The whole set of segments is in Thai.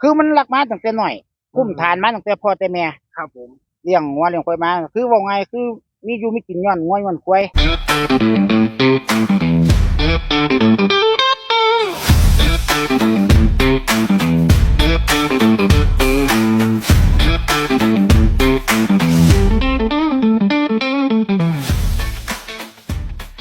คือมันรักมาตั้งแต่น้อยคุ้มทานมาตั้งแต่พ่อแต่แม่ครับ ผมเลี้ยงงัวเลี้ยงควายมา คือว่าไงคือมีอยู่มีกินย้อนงัวย้อนควาย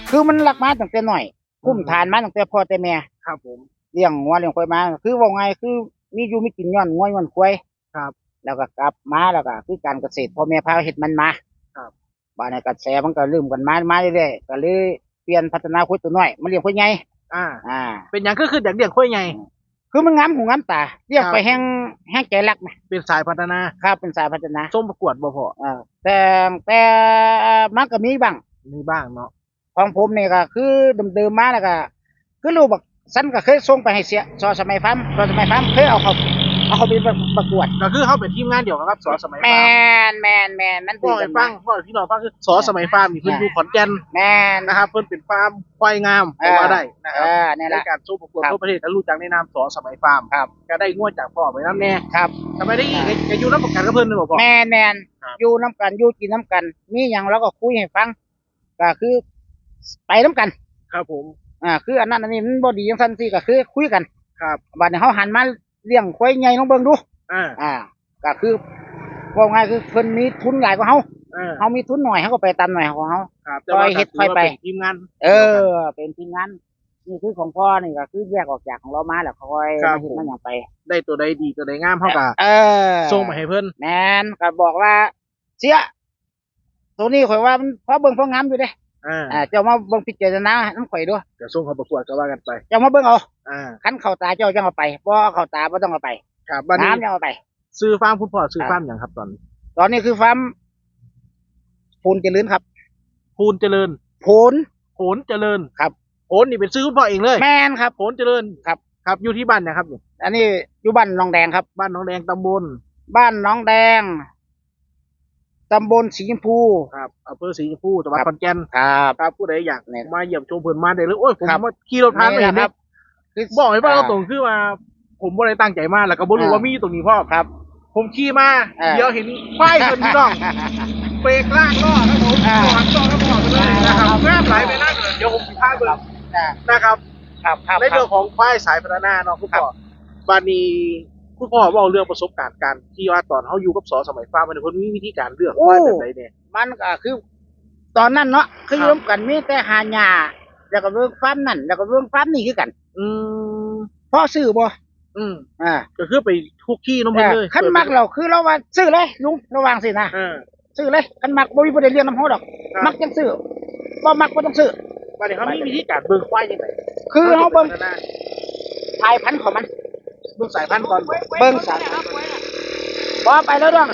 คือมันรักมาตั้งแต่น้อยคุ้มทานมาตั้งแต่พ่อแต่แม่ครับ ผมเลี้ยงงัวเลี้ยงควายมา คือว่าไงคือ มีอยู่มีกินย้อนงัวย้อนควายครับแล้วก็กลับมาแล้วก็คือการเกษตรพ่อแม่พาเฮ็ดมันมาครับบ้านในกระแสมันก็ลืมกันมามาเรื่อยๆก็เลยเปลี่ยนพัฒนาควายตัวน้อยมาเลี้ยงควายใหญ่อ่า อ่า เป็นอย่างก็คืออยากเลี้ยงควายใหญ่คือมันงามหูงามตาเลี้ยงครับไปแห้งแห้งใจรักไหมเป็นสายพัฒนาครับเป็นสายพัฒนาส้มประกวดบ่พออ่าแต่แต่มันก็มีบ้างมีบ้างเนาะของผมนี่ก็คือเดิมๆมาแล้วก็คือลูกบัก สันก็เคยส่งไปให้เสียซอสมัยฟาร์มซอสมัยฟาร์มเคยเอาเขาเอาเขาไปประกวด ก็คือเขาเป็นทีมงานเดียวกันครับสอสมัยแมฟาร์มนแมนแมนมันพ่อให้ฟังพ่อให้พี่น้องฟังคือสอสมัยฟาร์มนี่เพิ่นอยู่ขอนแก่นแมนนะครับ เพิ่นเป็นฟาร์มควายงามเอก็อว่าได้นะคเอรับอนี่แหในละ การสู้ประกวดครับ ทั่วประเทศก็รู้จักในนามสอสมัยฟาร์มครับก็ได้งวดจากพ่อไปน้ำแน่ครับทำไมได้อีกก็อยู่รับประกันกับเพิ่นเลยบ่พ่อ แมนแมนครับ อยู่น้ำกันอยู่กินน้ำกัน มีอย่างเราก็คุยให้ฟัง ก็คือไปน้ำกัน ครับผม อ่าคืออันนั้นอันนี้มันบ่ดีจังซั่นสิก็คือคุยกันครับบัดนี้เฮาหันมาเลี้ยงควายใหญ่น้องเบิ่งดู อ่าอ่าก็คือว่าง่ายคือเพิ่นมีทุนหลายกว่าเฮาอ่าเฮามีทุนหน่อยเฮาก็ไปตามหน่อยของเฮา ครับค่อยเฮ็ดค่อยไป ถืว่าเป็นทีมงาน เออ เป็นทีมงานนี่คือของพ่อนี่ก็คือแยกออกจากของเรามาแล้วค่อยครับ มาเฮ็ดมาหยังไป ได้ตัวใดดีตัวใดงามเฮาก็เออ ส่งมาให้เพิ่น แมนก็บอกว่า เสียตัวนี้ข่อยว่ามันพอเบิ่งพองามอยู่เด้ อ่าอ่าเจ้ามาเบิ่งพิจารณาน้ำข่อยด้วยก็ส่งเขาประกวดก็ว่ากันไป เจ้ามาเบิ่งเอาอ่าคันเข้าตาเจ้าจังเอาไปบ่เข้าตาบ่ต้องเอาไปครับบัดนี้น้ำจังเอาไป ซื้อฟาร์มคุณพ่อซื้อฟาร์มหยังครับตอนนี้ตอนนี้คือฟาร์มพูนเจริญครับภูนเจริญพูนโผนเจริญครับโผนนี่เป็นซื้อคุณพ่อเองเลยแมนครับโผนเจริญครับ ครับอยู่ที่บ้านนะครับนี่อันนี้อยู่บ้านหนองแดงครับ บ้านหน้องแดงตำบลบ้านหนองแดง ตำบลสีชมพู ครับอำเภอศรีชมพูจังหวัดครับ ขอนแก่นครับ ครับผู้ใดอยากเนี่ยมาเยี่ยมชมเพิ่นมาได้เลยโอ้ยผมครับ มาขี่รถผ่านมาเห็นคครัรับบคือบอกให้ฟังอ่าตรงๆคือว่า ผมบ่ได้ตั้งใจมาแล้วก็บ่รู้อ่า ว่ามีอยู่ตรงนี้พ่อครับ ผมขี่มาอ่า เดี๋ยวเห็นป้ายเพิ่นพี่น้องเบรกล่างล้อครับผมอ่าก่อนล้อครับพ่อกันเลยนะครับงามหลายไปนั่งเลยเดี๋ยวผมสิพาเบิ่งอ่านะครับ ครับครับในเรื่องของควายสายพัฒนาเนาะคุณพ่อบานี คุณพ่อบอกเรื่องประสบการณ์การที่ว่าตอนเขาอยู่กับสอสมัยฟ้ามันเพิ่นมีวิธีการเลือกควายแบบไหนเนี่ยมันก็คือ ตอนนั้นเนาะคือครับรวมกันมีแต่หาหญ้าแล้วก็เรื่องฟาร์มนั่นแล้วก็เรื่องฟาร์มนี่คือกัน อืมพ่อซื้อบ่อืมอ่าก็คือไปทุกที่น้องเพิ่นเลยคันมักเราคือเราว่าซื้อเลยลุงระวังสินะเออซื้อเลยคันมักบ่มีประเด็นเรื่องน้ำเฮาดอกครับมักจังซื้อบ่มักบ่ต้องซื้อบานีเขามีวิธีการเบิ่งควายยังไงคือเฮาเบิ่งพัฒนาทายพันธุ์ของมัน เบิ่งสายพันธุ์ก่อนบ่เบิ่งสายพันธุ์บ่ไปแล้วดอง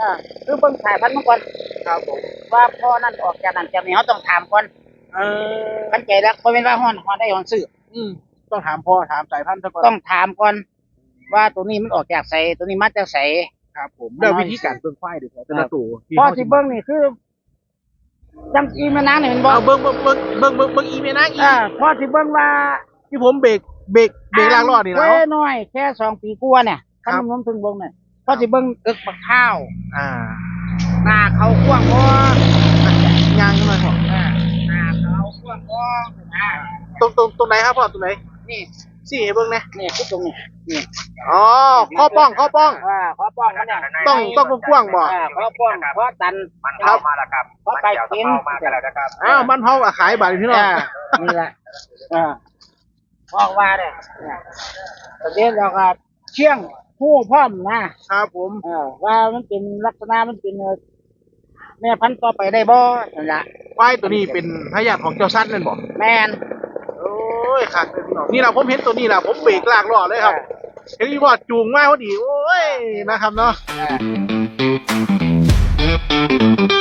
อ่าคือเบิ่งสายพันธุ์มันก่อนครับผมว่าพ่อนั่นออกจากนั้นจากนี้เฮาต้องถามก่อนเออคันใจแล้วบ่แม่นว่าฮ้อนฮ้อนได้ฮ้อนซื้ออืมต้องถามพ่อถามสายพันธุ์ซะก่อนต้องถามก่อนว่าตัวนี้มันออกจากไสตัวนี้มาจากไสครับผมแล้ววิธีการเบิ่งควายเดี๋ยวแต่ละตัวที่พอเขาสิเบิ่งนี่คือจำอีแม่นางนี่แมันบ่เอาเบิ่งเบิ่งเบิ่งเบิ่งเบิ่งเบิ่งอีเมลนะอีอ่าพอสิเบิ่งว่าที่ผมเบรก เบรกเบรกล่างล้อนี่เว้แล้วยน้อย แค่สองปีกว่าเนี่ยครัคันบน้ำนมถึงเบิ่งเนี่ยพอสิเบิ่งอึกบักข้าวอ่าหน้าเขากว้างบ่ยางขึ้นมาพ่ออ่าหน้าเขากว้างบ่อ่าตรงตรงตรงไหนครับพ่อตรงไหนนี่สี่ให้เบิ่งนะนี่คือตรงนี้นี่อ๋อข้อป้องข้อป้องอ่าขอป้องมันเนี่ยต้องต้องกว้างๆบ่ อ่าขอป้องขอตัน มันเข้ามาแล้วครับขอไปกินเข้ามากันแล้วนะครับ อ้าวมันเฮาอะขายบาทพี่น้อง อ่านี่แหละอ่า บอกว่าเนี่ยเนี่ยตอนนี้เราก็เชี่ยงผู้พร้อมนะครับผมเออว่ามันเป็นลักษณะมันเป็นเอ่อแม่พันธุ์ต่อไปได้บ่นั่นละควายตัวนี้เป็นทายาทของเจ้าสั้นนั่นบ่แม่นโอ้ยขาดเลยพี่น้องนี่แหละผมเห็นตัวนี้แหละผมเบรกลากล้อเลยครับเห็นพี่บอดจูงมาพอดีโอ้ยนะครับเนาะเออ